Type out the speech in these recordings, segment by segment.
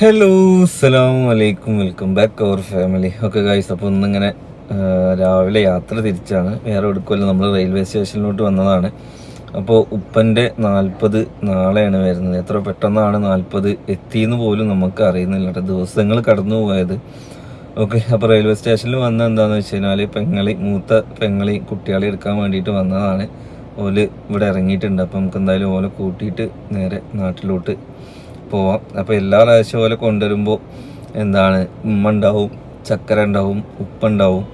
Hello സലാം വലൈക്കും welcome back our family okay guys അപ്പോൾ ഇന്നിങ്ങനെ രാവിലെ യാത്ര തിരിച്ചാണ്. വേറെ എടുക്കുമല്ലോ നമ്മൾ റെയിൽവേ സ്റ്റേഷനിലോട്ട് വന്നതാണ്. അപ്പോൾ ഉപ്പന്റെ നാൽപ്പത് നാളെയാണ് വരുന്നത്. എത്ര പെട്ടെന്നാണ് നാൽപ്പത് എത്തിയെന്ന് പോലും നമുക്ക് അറിയുന്നില്ല കേട്ടോ. ദിവസങ്ങൾ കടന്നു പോയത്. ഓക്കെ അപ്പോൾ റെയിൽവേ സ്റ്റേഷനിൽ വന്ന എന്താണെന്ന് വെച്ച് കഴിഞ്ഞാൽ പെങ്ങളി മൂത്ത പെങ്ങളി കുട്ടികളെ എടുക്കാൻ വേണ്ടിയിട്ട് വന്നതാണ്. ഓൽ ഇവിടെ ഇറങ്ങിയിട്ടുണ്ട്. അപ്പം നമുക്ക് എന്തായാലും ഓലെ കൂട്ടിയിട്ട് നേരെ നാട്ടിലോട്ട് പോവാം. അപ്പോൾ എല്ലാ പ്രാവശ്യം പോലെ കൊണ്ടുവരുമ്പോൾ എന്താണ്? ഉമ്മ ഉണ്ടാവും ചക്കര ഉണ്ടാവും ഉപ്പുണ്ടാവും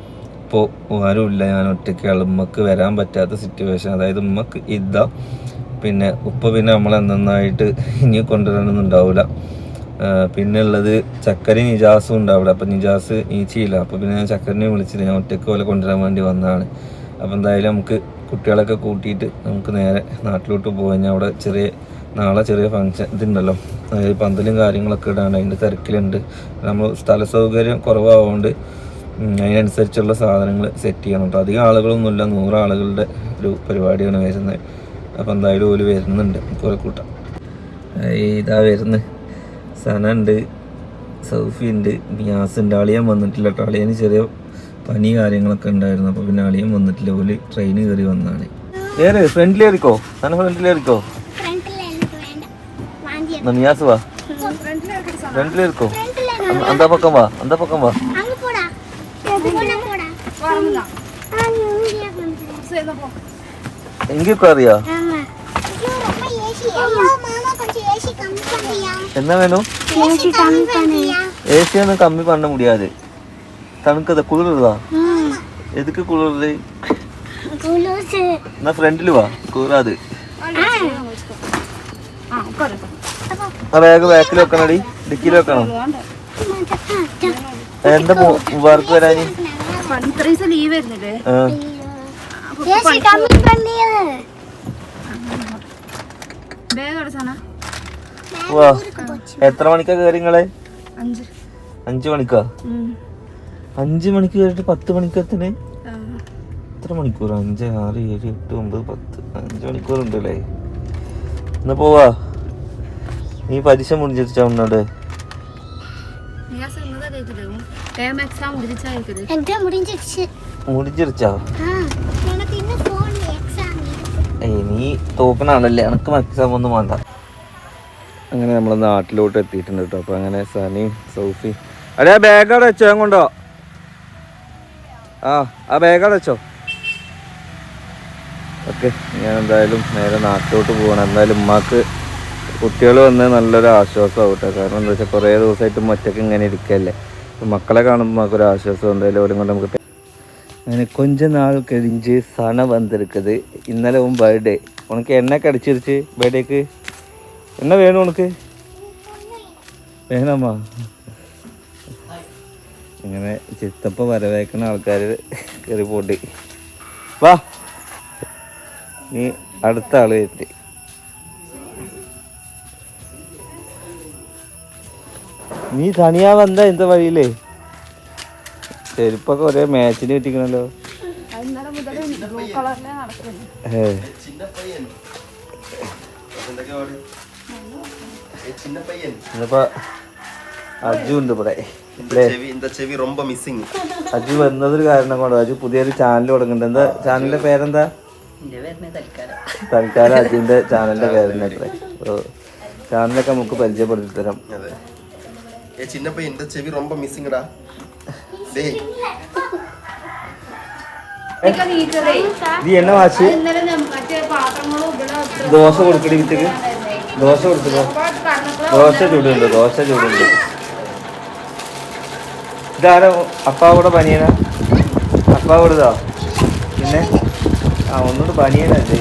ഇപ്പോൾ ആരുമില്ല ഞാൻ ഒറ്റയ്ക്കുള്ള ഉമ്മക്ക് വരാൻ പറ്റാത്ത സിറ്റുവേഷൻ അതായത് ഉമ്മക്ക് ഇതാ. പിന്നെ ഉപ്പ് പിന്നെ നമ്മൾ നന്നായിട്ട് ഇനി കൊണ്ടുവരാനൊന്നും ഉണ്ടാവില്ല പിന്നെ ഉള്ളത് ചക്കരയും നിജാസും ഉണ്ട് അവിടെ അപ്പം നിജാസ് ഈച്ചയില്ല അപ്പോൾ പിന്നെ ഞാൻ ചക്കരനെ വിളിച്ചില്ല. ഞാൻ ഒറ്റയ്ക്ക് പോലെ കൊണ്ടുവരാൻ വേണ്ടി വന്നതാണ്. അപ്പോൾ എന്തായാലും നമുക്ക് കുട്ടികളൊക്കെ കൂട്ടിയിട്ട് നമുക്ക് നേരെ നാട്ടിലോട്ട് പോകാൻ അവിടെ ചെറിയ നാളെ ചെറിയ ഫങ്ഷൻ ഇതുണ്ടല്ലോ. പന്തലും കാര്യങ്ങളൊക്കെ ഇടാണ് അതിന്റെ തിരക്കിലുണ്ട്. നമ്മൾ സ്ഥല സൗകര്യം കുറവായതുകൊണ്ട് അതിനനുസരിച്ചുള്ള സാധനങ്ങൾ സെറ്റ് ചെയ്യണം കേട്ടോ അധികം ആളുകളൊന്നുമില്ല. നൂറ് ആളുകളുടെ ഒരു പരിപാടിയാണ് വരുന്നത്. അപ്പോൾ എന്തായാലും ഓൽ വരുന്നുണ്ട്. കുറെ കൂട്ടം. ഇതാ വരുന്നത് സന ഉണ്ട് സൗഫി ഉണ്ട് മിയാസ് ഉണ്ട് അളിയൻ വന്നിട്ടില്ല കേട്ടോ അളിയന് ചെറിയ പനി കാര്യങ്ങളൊക്കെ ഉണ്ടായിരുന്നു. അപ്പോൾ പിന്നെ അളിയൻ വന്നിട്ടില്ല. ഓൽ ട്രെയിൻ കയറി വന്നാണ്. ഫ്രണ്ടിലേറിക്കോ സന ഫ്രണ്ടിലേറിക്കോ నన్ను యాస వా రెంట్లో ఇరుకో అంత పక్కం వా అంత పక్కం వా எங்கே உட்காரியா? என்ன வேணும்? ஏசி ஒன்றும் கம்மி பண்ண முடியாது. தனக்கு அதை குளிருதா? எதுக்கு குளிருது? நான் ஃப்ரெண்டில் வா குளிராது. ஆ உட்காரு. ആ ബാഗ് ബാക്കിൽ അടി ഡിക്കിയിൽ വെക്കണം? എന്താ വർക്ക് വരാന്? വാ. എത്ര മണിക്കാ കേറി നിങ്ങളെ? അഞ്ചു. മണിക്കാ? അഞ്ചു മണിക്ക് കേറിട്ട് പത്ത് എത്ര മണിക്കൂർ അഞ്ച് ആറ് ഏഴ് എട്ട് ഒമ്പത് പത്ത്. അഞ്ച് മണിക്കൂർ ഉണ്ടല്ലേ എന്നാ പോവാ. നീ പരീക്ഷ മുടിച്ചിട്ട് ഉണ്ടോട് അങ്ങനെ നമ്മളെ നാട്ടിലോട്ട് എത്തിയിട്ടുണ്ട് കേട്ടോ. അപ്പോൾ അങ്ങനെ സനിയും സൗഫി. അല്ലേ ആ ബാഗ് അവിടെ വെച്ചോ? കൊണ്ടോ? ആ ആ ബാഗ് അവിടെ വെച്ചോ? ഓക്കെ ഞാൻ എന്തായാലും നേരെ നാട്ടിലോട്ട് പോകണം എന്തായാലും ഉമ്മാക്ക് കുട്ടികൾ വന്ന് നല്ലൊരു ആശ്വാസമാവും കേട്ടോ കാരണം എന്താ വെച്ചാൽ കുറേ ദിവസമായിട്ട് ഒറ്റയ്ക്ക് ഇങ്ങനെ ഇരിക്കല്ലേ. മക്കളെ കാണുമ്പോൾ നമുക്ക് ഒരു ആശ്വാസം എന്തായാലും ഓരും കൊണ്ട് നമുക്ക് അങ്ങനെ കൊഞ്ച നാൾ കഴിഞ്ഞ് സണ വന്നിരിക്കുന്നത് ഇന്നലെ ഉൻ ബർത്ത്ഡേ. ഉണക്ക് എണ്ണ കടിച്ചിരിച്ച് ബർത്ത്ഡേക്ക്. എണ്ണ വേണം ഉണക്ക് വേണമ്മാ ഇങ്ങനെ ചിത്തപ്പ വരവേക്കുന്ന ആൾക്കാർ കയറി പോട്ടി വാ. നീ അടുത്ത ആൾ എത്തി നീ തനിയാ വന്ന എന്താ വഴിയില്ലേ ചെരുപ്പൊക്കെ ഒരേ മാച്ചിന് പറ്റിക്കണല്ലോ അത് ഇന്നലെ മുതൽ ബ്ലൂ കളറിലെ നടക്കുന്നു ഏ. ഇന്നിപ്പോ അജു ഉണ്ട് ഇവിടെ അല്ലേ ചെവി இந்த ചെവി ரொம்ப മിസ്സിങ് അജു വന്നതൊരു കാരണം കൊണ്ട് അജു പുതിയൊരു ചാനൽ തുടങ്ങുന്നുണ്ട് എന്താ ചാനലിന്റെ പേരെന്താ തൽക്കാലം അജുവിന്റെ ചാനലിന്റെ പേരെന്നെ അത്രേ ഓ ചാനലൊക്കെ നമുക്ക് പരിചയപ്പെടുത്തി തരാം അതെ ഏ ചിന്ന പയ്യൻ இந்த ചെവി ரொம்ப മിസ്സിങ്ങടാ ഡേയ് നീ എണ്ണ വാശി ഇന്നലെ നമ്മ- മറ്റേ പാത്രങ്ങളും ഇവിടെ ദോശ കൊടുക്കടി വിറ്റക്ക് ദോശ കൊടുത്തോ ദോശ ചൂടുണ്ട് ദോശ ചൂടുണ്ട് ഇതാരോ അപ്പാവിടെ പനിയനാ അപ്പാവിടുതാ പിന്നെ ആ ഒന്നുകൂടെ പനിയനല്ലേ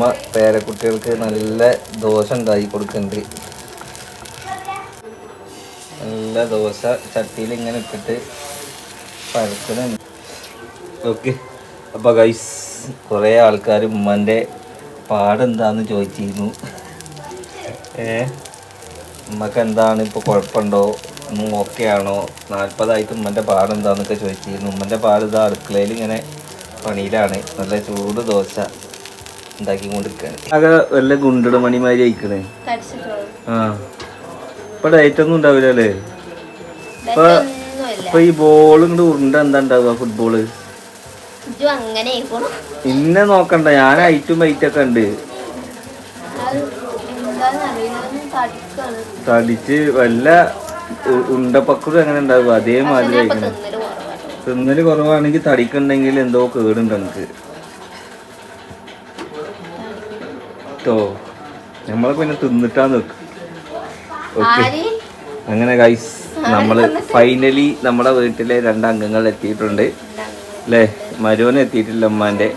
ഉമ്മ പേരക്കുട്ടികൾക്ക് നല്ല ദോശ ഉണ്ടാക്കി കൊടുക്കുന്നുണ്ട് നല്ല ദോശ ചട്ടിയിൽ ഇങ്ങനെ ഇട്ടിട്ട് പരക്കുന്നുണ്ട് ഓക്കെ അപ്പോൾ ഗൈസ് കുറേ ആൾക്കാർ ഉമ്മന്റെ പാടെന്താന്ന് ചോദിച്ചിരുന്നു. ഏ? ഉമ്മക്ക് എന്താണ്? ഇപ്പോൾ കുഴപ്പമുണ്ടോ ഓക്കെ ആണോ നാൽപ്പതായിട്ട് ഉമ്മന്റെ പാടെന്താന്നൊക്കെ ചോദിച്ചിരുന്നു. ഉമ്മന്റെ പാട് ഇതാ അടുക്കളയിൽ ഇങ്ങനെ പണിയിലാണ്. നല്ല ചൂട് ദോശ. ഉണ്ടാക്കിക്കൊണ്ടിരിക്കുകയാണ് ആകെ വല്ല ഗുണ്ടട മണിമാരി അയക്കണേ ആ. ഇപ്പൊ ഡയറ്റ് ഒന്നും ഉണ്ടാവില്ല അല്ലേ ഇപ്പൊ ഒന്നുമില്ല ഇപ്പൊ ഈ ബോൾ ഇങ്ങോട്ട് ഉരുണ്ട എന്താ ഉണ്ടാവുക ഫുട്ബോൾ അങ്ങനെ ഇന്നെ നോക്കണ്ട ഞാൻ ഐറ്റും വൈറ്റ് ഒക്കെ ഉണ്ട്. തടിച്ച് വല്ല ഉണ്ടപ്പക്കുറു എങ്ങനെ ഉണ്ടാവുക? അതേമാതിരി തിന്നൽ കുറവാണെങ്കിൽ തടിക്കുണ്ടെങ്കിൽ എന്തോ കേടുണ്ട് എനിക്ക് കേട്ടോ നമ്മളെ പിന്നെ തിന്നിട്ടാ നിൽക്കും ഓക്കെ. അങ്ങനെ ഗൈസ് നമ്മൾ ഫൈനലി നമ്മുടെ വീട്ടിലെ രണ്ട് അംഗങ്ങൾ എത്തിയിട്ടുണ്ട്. അല്ലേ മരുവന് എത്തിയിട്ടില്ല ഉണ്ടല്ലേ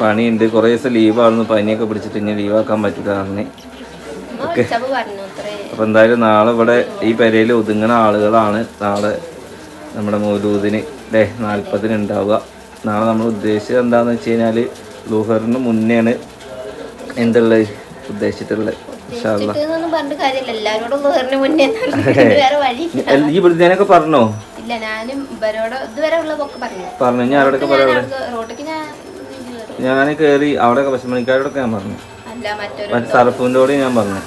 പണിയുണ്ട്. കുറേ ദിവസം ലീവാണെന്ന് പനിയൊക്കെ പിടിച്ചിട്ട് ഇനി ലീവാക്കാൻ പറ്റില്ല പറഞ്ഞ് ഓക്കെ അപ്പൊ എന്തായാലും നാളെ ഇവിടെ ഈ പെരയിൽ ഒതുങ്ങുന്ന ആളുകളാണ് നാളെ നമ്മുടെ മൗലൂദിന്. അല്ലേ നാൽപ്പതിന് ഉണ്ടാവുക. നാളെ നമ്മൾ ഉദ്ദേശിച്ചത് എന്താന്ന് വെച്ച് കഴിഞ്ഞാൽ ലൂഹറിന് മുന്നെയാണ് എന്തുള്ളത് ഉദ്ദേശിച്ചിട്ടുള്ളത് ഈ പറഞ്ഞോ? ഞാൻ അവിടെയൊക്കെ പറയാം ഞാൻ ഞാൻ കയറി അവിടെയൊക്കെ പശുമണിക്കാരോടൊക്കെ ഞാൻ പറഞ്ഞു. മറ്റേ സർഫിന്റെ കൂടെ ഞാൻ പറഞ്ഞു.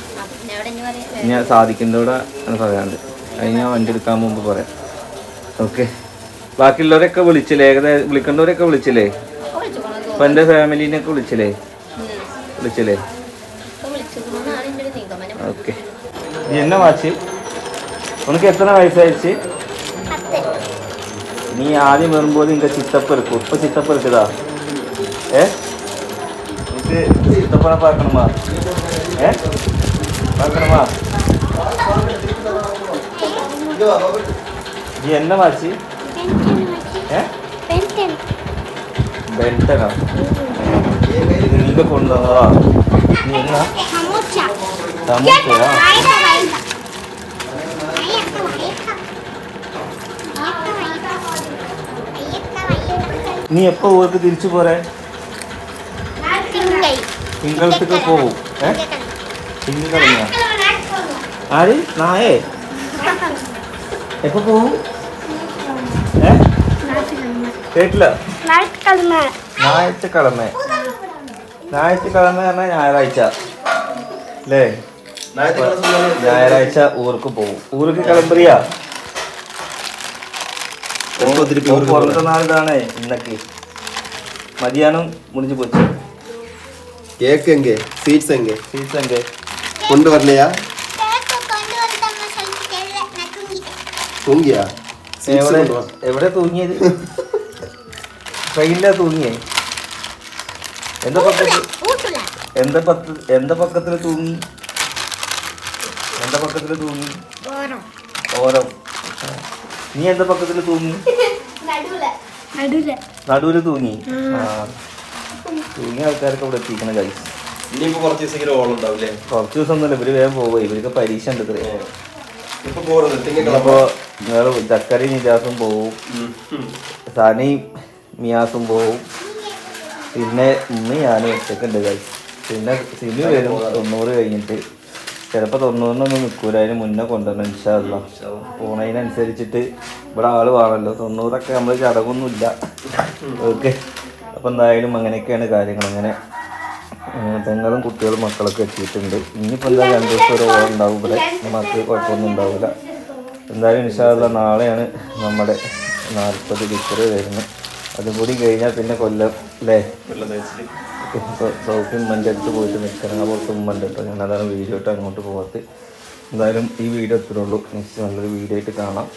ഞാൻ സാധിക്കിന്റെ കൂടെ പറയാണ്ട് അത് ഞാൻ വണ്ടി എടുക്കാൻ മുമ്പ് പറയാം. ഓക്കെ. ബാക്കിയുള്ളവരൊക്കെ വിളിച്ചില്ലേ? ഏകദേശം വിളിക്കേണ്ടവരൊക്കെ വിളിച്ചില്ലേ? എന്റെ എന്റെ ഫാമിലീനെയൊക്കെ വിളിച്ചില്ലേ? വിളിച്ചില്ലേ? ഓക്കെ. എന്നെ വാച്ച്? ഉനക്ക് എത്ര വയസ്സായിച്ച്? നീ ആദ്യം വരുമ്പോൾ ഇങ്ക ചിത്തപ്പെറുക്കും ഇപ്പൊ ചിത്തപ്പെറുക്കുതാ ഏ? ഇത് ചിത്തപ്പന പാക്കണമാ ഏ? പാക്കണമാ നീ എന്നെ വാച്ച്? ഏ? പെന്റൻ കൊണ്ടുവന്നതാ നീ എന്നാ സമൂച്ച തമുച്ചയാ വായക്ക വായക്ക വായക്ക വായക്ക വായക്ക വായക്ക വായക്ക നീ എപ്പോ ഊർക്ക് തിരിച്ചു പോരെ ഞായറ്റുകളെന്ന് പറഞ്ഞാൽ ഞായറാഴ്ച. അല്ലേ ഞായറാഴ്ച ഊർക്ക് പോകും ഊർക്ക് കളമ്പറിയാ പുറത്തെ ഇന്നക്ക്. മതിയാനം മുടിഞ്ഞു പോച്ചു. കേക്ക് എങ്കേ? സീറ്റ്സ് എങ്കേ? സീറ്റ്സ് എങ്കേ? കൊണ്ടുവരലയാ തൂങ്ങിയാ? എവിടെ തൂങ്ങിയത്? ട്രെയിനിലാ തൂങ്ങിയേ? ഊട്ടുല എന്താ പത്ത് എന്താ പക്കത്തിൽ തൂങ്ങി? തൂങ്ങിയ ആൾക്കാരൊക്കെ ഇവിടെ എത്തിക്കണം കഴി ഇനിയിപ്പോ കുറച്ച് ദിവസം ഓളുണ്ടാവില്ലേ കുറച്ച് ദിവസം ഒന്നുമില്ല ഇവർ വേഗം പോവുക. ഇവർക്ക് പരീക്ഷ ഉണ്ട് ഇപ്പൊ നിങ്ങൾ ചക്കരി നിജാസും പോവും. സാനി മിയാസും പോവും. പിന്നെ ഇന്ന് ഞാൻ ഒറ്റക്കുണ്ട് കൈ പിന്നെ സിനിമ വരും തൊണ്ണൂറ് കഴിഞ്ഞിട്ട്. ചിലപ്പോൾ തൊണ്ണൂറിനൊന്നും നിൽക്കൂല അതിന് മുന്നേ കൊണ്ടുവരണം ഇൻഷാല്ല പോണതിനനുസരിച്ചിട്ട് ഇവിടെ ആൾ വേണമല്ലോ തൊണ്ണൂറൊക്കെ നമ്മൾ ചടങ്ങൊന്നുമില്ല. ഓക്കെ. അപ്പം എന്തായാലും അങ്ങനെയൊക്കെയാണ് കാര്യങ്ങൾ. അങ്ങനെ പെങ്ങളും കുട്ടികളും മക്കളൊക്കെ എത്തിയിട്ടുണ്ട്. ഇനിയിപ്പോൾ എന്താ രണ്ട് ദിവസം ഒരു ഓളം ഉണ്ടാവും ഇവിടെ. നമുക്ക് കുഴപ്പമൊന്നും ഉണ്ടാവില്ല എന്തായാലും ഇൻഷാല്ല നാളെയാണ് നമ്മുടെ നാൽപ്പത് ലിറ്റർ വരുന്നത്. അതും കൂടി കഴിഞ്ഞാൽ പിന്നെ കൊല്ലം അല്ലേ സൗത്ത് ഉമ്മന്റെ അടുത്ത് പോയിട്ട് നിൽക്കണം പുറത്ത് ഉമ്മന്റെ അടുത്ത് ഞാൻ അതാണ് വീഡിയോ ഇട്ട് അങ്ങോട്ട് പോകാത്ത എന്തായാലും ഈ വീഡിയോ എത്തുള്ളൂ നെക്സ്റ്റ് നല്ലൊരു വീഡിയോ ആയിട്ട് കാണാം.